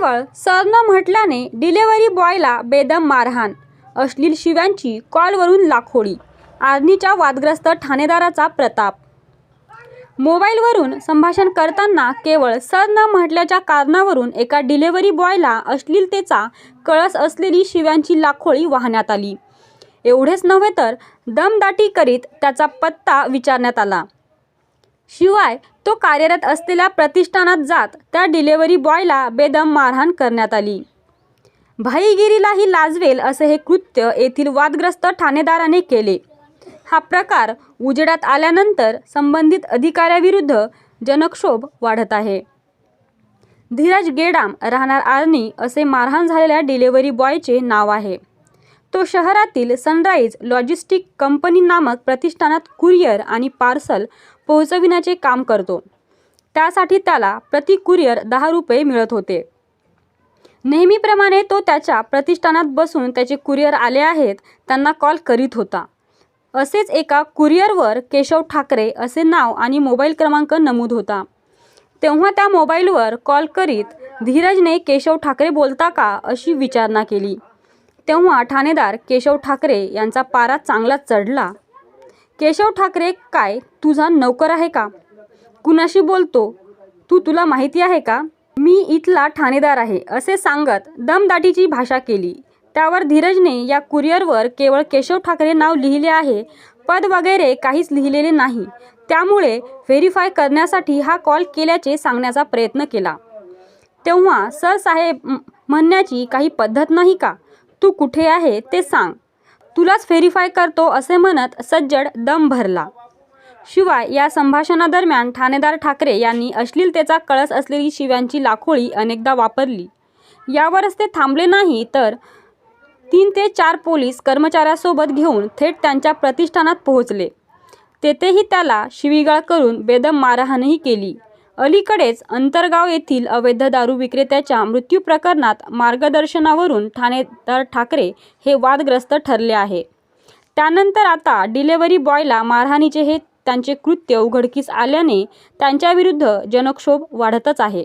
केवळ सर न म्हटल्याने डिलेव्हरी बॉयला बेदम मारहाण अश्लील शिव्यांची कॉलवरून लाखोळी आर्नीच्या वादग्रस्त ठाणेदाराचा प्रताप. मोबाईलवरून संभाषण करताना केवळ सर न म्हटल्याच्या कारणावरून एका डिलेव्हरी बॉयला अश्लीलतेचा कळस असलेली शिव्यांची लाखोळी वाहण्यात आली. एवढेच नव्हे तर दमदाटी करीत त्याचा पत्ता विचारण्यात आला. शिवाय तो कार्यरत असलेल्या प्रतिष्ठानात जात त्या डिलेव्हरी बॉयला बेदम मारहाण करण्यात आली. भाईगिरीलाही लाजवेल असे हे कृत्य येथील वादग्रस्त ठाणेदाराने केले. हा प्रकार उजेडात आल्यानंतर संबंधित अधिकाऱ्याविरुद्ध जनक्षोभ वाढत आहे. धीरज गेडाम राहणार आर्नी असे मारहाण झालेल्या डिलेव्हरी बॉयचे नाव आहे. तो शहरातील सनराईज लॉजिस्टिक कंपनी नामक प्रतिष्ठानात कुरिअर आणि पार्सल पोहोचविण्याचे काम करतो. त्यासाठी त्याला प्रति कुरिअर दहा रुपये मिळत होते. नेहमीप्रमाणे तो त्याच्या प्रतिष्ठानात बसून त्याचे कुरिअर आले आहेत त्यांना कॉल करीत होता. असेच एका कुरिअरवर केशव ठाकरे असे नाव आणि मोबाईल क्रमांक नमूद होता. तेव्हा त्या मोबाईलवर कॉल करीत धीरजने केशव ठाकरे बोलता का? अशी विचारणा केली. तेव्हा ठाणेदार केशव ठाकरे यांचा पारा चांगलाच चढला केशव ठाकरे काय? तुझा नौकर आहे का? कुणाशी बोलतो? तू तुला माहिती आहे का? मी इथला ठाणेदार आहे असे सांगत दमदाटीची भाषा केली. त्यावर धीरजने या कुरिअरवर केवळ केशव ठाकरे नाव लिहिले आहे पद वगैरे काहीच लिहिलेले नाही. त्यामुळे व्हेरीफाय करण्यासाठी हा कॉल केल्याचे सांगण्याचा प्रयत्न केला. तेव्हा सर साहेब म्हणण्याची काही पद्धत नाही का? तू कुठे आहे ते सांग. तुलाच व्हेरीफाय करतो असे म्हणत सज्जड दम भरला. शिवाय या संभाषणादरम्यान ठाणेदार ठाकरे यांनी अश्लीलतेचा कळस असलेली शिव्यांची लाखोळी अनेकदा वापरली. यावरच ते थांबले नाही तर तीन ते चार पोलीस कर्मचाऱ्यासोबत घेऊन थेट त्यांच्या प्रतिष्ठानात पोहोचले. तेथेही त्याला शिवीगाळ करून बेदम मारहाणही केली. अलीकडेच अंतरगाव येथील अवैध दारू विक्रेत्याच्या मृत्यू प्रकरणात मार्गदर्शनावरून ठाणेदार ठाकरे हे वादग्रस्त ठरले आहे. त्यानंतर आता डिलेव्हरी बॉयला मारहाणीचे हे त्यांचे कृत्य उघडकीस आल्याने त्यांच्याविरुद्ध जनक्षोभ वाढतच आहे.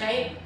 right?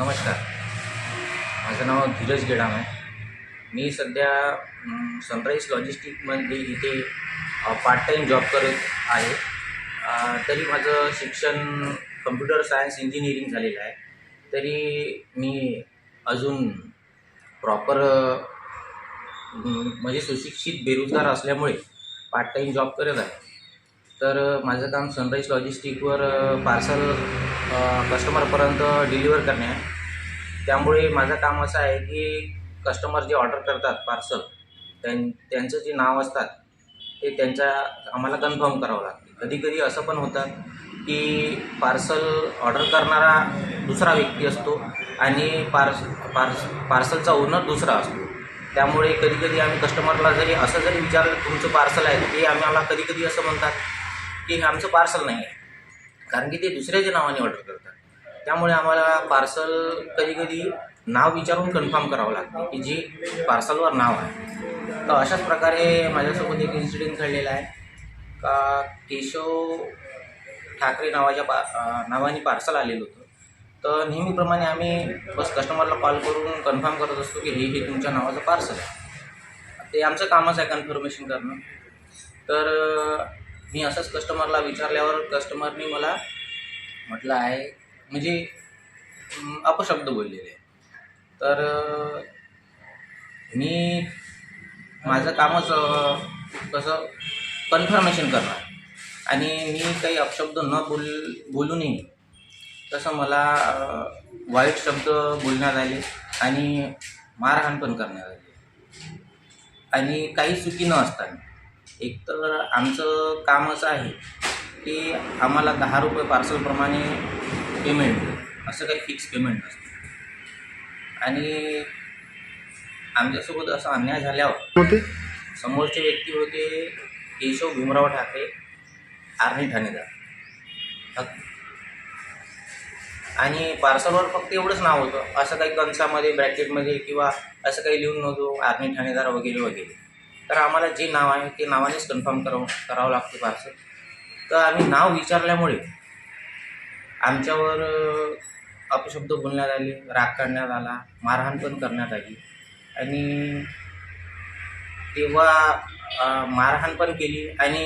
नमस्कार. माझं नाव धीरज गेडाम आहे. मी सध्या सनराईज लॉजिस्टिकमध्ये इथे पार्ट टाईम जॉब करत आहे. तरी माझं शिक्षण कम्प्युटर सायन्स इंजिनिअरिंग झालेलं आहे. तरी मी अजून प्रॉपर म्हणजे सुशिक्षित बेरोजगार असल्यामुळे पार्ट टाईम जॉब करत आहे. तर माझं काम सनराईज लॉजिस्टिकवर पार्सल कस्टमरपर्यंत डिलिव्हर करणे आहे. त्यामुळे माझं काम असं आहे की कस्टमर जे ऑर्डर करतात पार्सल त्यां त्यांचं जे नाव असतात ते त्यांच्या आम्हाला कन्फर्म करावं लागते. कधी कधी असं पण होतं की पार्सल ऑर्डर करणारा दुसरा व्यक्ती असतो आणि पार्स पार्स पार्सलचा ओनर दुसरा असतो. त्यामुळे कधीकधी आम्ही कस्टमरला जरी असं जरी विचारलं तुमचं पार्सल आहे ते आम्हाला कधीकधी असं म्हणतात की हे आमचं पार्सल नाही आहे. कारण की ते दुसऱ्याच्या नावाने ऑर्डर करतात. त्यामुळे आम्हाला पार्सल कधी कधी नाव विचारून कन्फर्म करावं लागतं की जी पार्सलवर नाव आहे. तर अशाच प्रकारे माझ्यासोबत एक इन्सिडेंट घडलेला आहे. का केशव ठाकरे नावाच्या पा नावाने पार्सल आलेलं होतं. तर नेहमीप्रमाणे आम्ही बस कस्टमरला कॉल करून कन्फर्म करत असतो की हे हे तुमच्या नावाचं पार्सल आहे. ते आमचं कामच आहे कन्फर्मेशन करणं. तर मी असंच कस्टमरला विचारल्यावर कस्टमरनी मला म्हटलं आहे. म्हणजे अपशब्द बोललेले. तर मी माझं कामच कसं कन्फर्मेशन करणार. आणि मी काही अपशब्द न बोल बोलूनही तसं मला वाईट शब्द बोलण्यात आले आणि मारहाण पण करण्यात आली. आणि काही चुकी न असताना एकतर आमचं काम असं आहे की आम्हाला दहा रुपये पार्सलप्रमाणे पेमेंट असं काही फिक्स पेमेंट नसतं. आणि आमच्यासोबत असा अन्याय झाल्यावर होते समोरचे व्यक्ती होते केशव भीमराव ठाकरे आर्मी ठाणेदार. आणि पार्सलवर फक्त एवढंच नाव होतं. असं काही कंसामध्ये ब्रॅकेटमध्ये किंवा असं काही लिहून नव्हतं आर्मी ठाणेदार वगैरे वगैरे. तर आम्हाला जे नाव आहे ते नावानेच कन्फर्म करावं करावं लागते पार्सल तर आम्ही नाव विचारल्यामुळे आमच्यावर अपशब्द बोलण्यात आले राग काढण्यात आला मारहाण पण करण्यात आली. आणि तेव्हा मारहाण पण केली आणि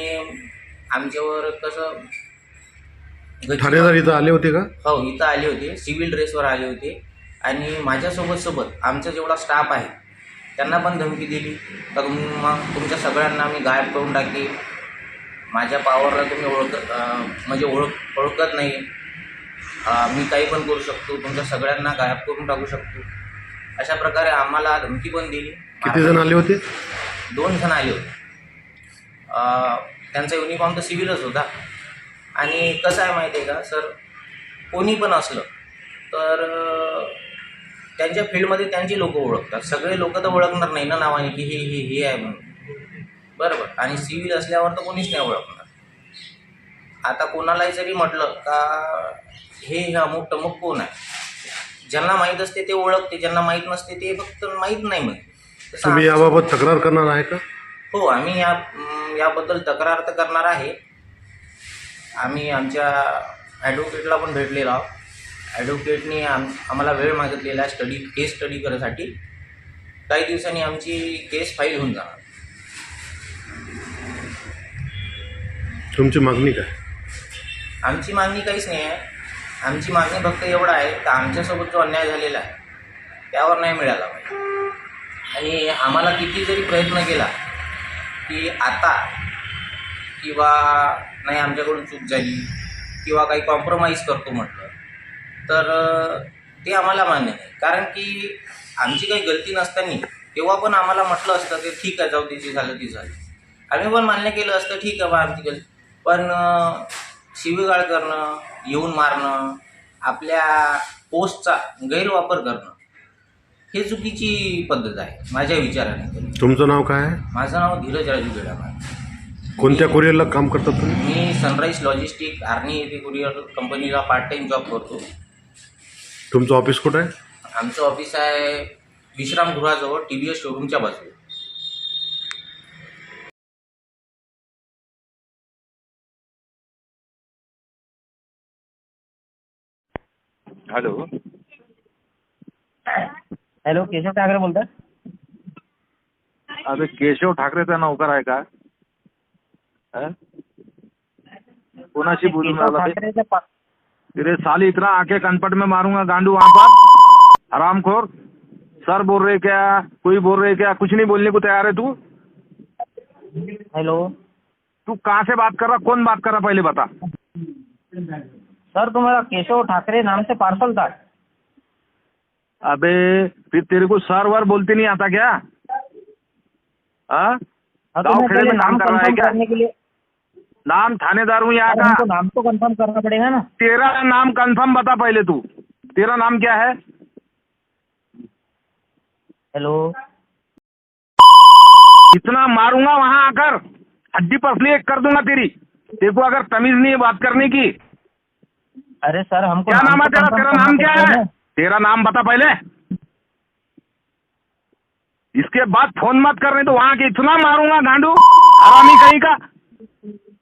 आमच्यावर कसं ठाणेदार इथं आले होते का? हो इथं आले होते. सिव्हिल ड्रेसवर आले होते. आणि माझ्यासोबत सोबत आमचा जेवढा स्टाफ आहे त्यांना पण धमकी दिली. तर मग तुमच्या सगळ्यांना मी गायब करून टाकेल. माझ्या पावरला तुम्ही ओळख अं, म्हणजे ओळख ओळखत नाही. मी काही पण करू शकतो. तुमच्या सगळ्यांना गायब करून टाकू शकतो. अशा प्रकारे आम्हाला धमकी पण दिली. किती जण आले होते? दोन जण आले होते. त्यांचा युनिफॉर्म तर सिव्हिलच होता. आणि कसं आहे माहिती आहे का सर कोणी पण असलं तर त्यांच्या फील्डमध्ये त्यांची लोक ओळखतात. सगळे लोक तर ओळखणार नाही ना नावाने की हे हे हे आहे म्हणून. बरोबर. आणि सिव्हिल असल्यावर तर कोणीच नाही ओळखणार. आता कोणालाही जरी म्हटलं का हे हे अमुक टमुक कोण आहे? ज्यांना माहीत असते ते ओळखते. ज्यांना माहीत नसते ते फक्त माहीत नाही म्हणते तसं तुम्ही याबाबत तक्रार करणार आहे का? हो आम्ही या याबद्दल तक्रार तर करणार आहे. आम्ही आमच्या ॲडव्होकेटला पण भेटलेलो आहोत. ॲडव्होकेटने आम आम्हाला वेळ मागितलेला स्टडी केस स्टडी करायसाठी. काही दिवसांनी आमची केस फाईल होऊन जाणार. तुमची मागणी काय? आमची मागणी काहीच नाही आहे. आमची मागणी फक्त एवढं आहे का आमच्यासोबत जो अन्याय झालेला आहे त्यावर नाही मिळाला पाहिजे. आणि आम्हाला किती जरी प्रयत्न केला की आता किंवा नाही आमच्याकडून चूक झाली किंवा काही कॉम्प्रोमाइज करतो म्हटलं तर ते आम्हाला मान्य नाही. कारण की आमची काही गलती नसताना तेव्हा पण आम्हाला म्हटलं असतं की ठीक आहे जाऊ जे झालं ते झालं. आम्ही पण मान्य केलं असतं ठीक आहे बा आमची गलती. पण शिवीगाळ करणं येऊन मारणं आपल्या पोस्टचा गैरवापर करणं हे चुकीची पद्धत आहे माझ्या विचाराने. तुमचं नाव काय आहे? माझं नाव धीरज राजू गेडाम आहे कोणत्या कुरिअरला काम करतात तुम्ही? मी सनराईज लॉजिस्टिक आर्मी येथे कुरिअर कंपनीला पार्ट टाईम जॉब करतो. तुमचं ऑफिस कुठं आहे? आमचं ऑफिस आहे विश्रामगृहाजवळ टी व्ही एस शोरूमच्या बाजूला. हॅलो. हॅलो केशव ठाकरे बोलतात? अबे केशव ठाकरेचा नौकर आहे का? हं? कोणाशी बोलून केशव राहिला पा- तेरे साली इतना आके कनपट में मारूँगा गांडू वहाँ पर। हरामखोर सर बोल रहे क्या? कोई बोल रहे क्या? कुछ नहीं बोलने को तैयार है तू। हॅलो तू कहाँ से बात कर रहा? कौन बात कर रहा? पहले बता। सर तुम्हारा केशव ठाकरे नाम से पार्सल था। अबे फिर तेरे को सर वर बोलते नहीं आता क्या? हाँ? हाँ, तो गाँव खेड़े में नाम कर रहा है क्या? करने के लिए नाम थानेदार हूँ यहाँ का। नाम तो कंफर्म करना पड़ेगा ना। तेरा नाम कंफर्म बता पहले तू। तेरा नाम क्या है? हेलो। इतना मारूँगा वहाँ आकर। हड्डी पसली एक कर दूँगा तेरी। तेरे को अगर तमीज नहीं है बात करने की। अरे सर हमको क्या नाम है तो तेरा? तेरा नाम क्या है? तेरा नाम बता पहले। इसके बाद फ़ोन मत कर नहीं तो वहाँ के इतना मारूँगा गांडू। हरामी कहीं का।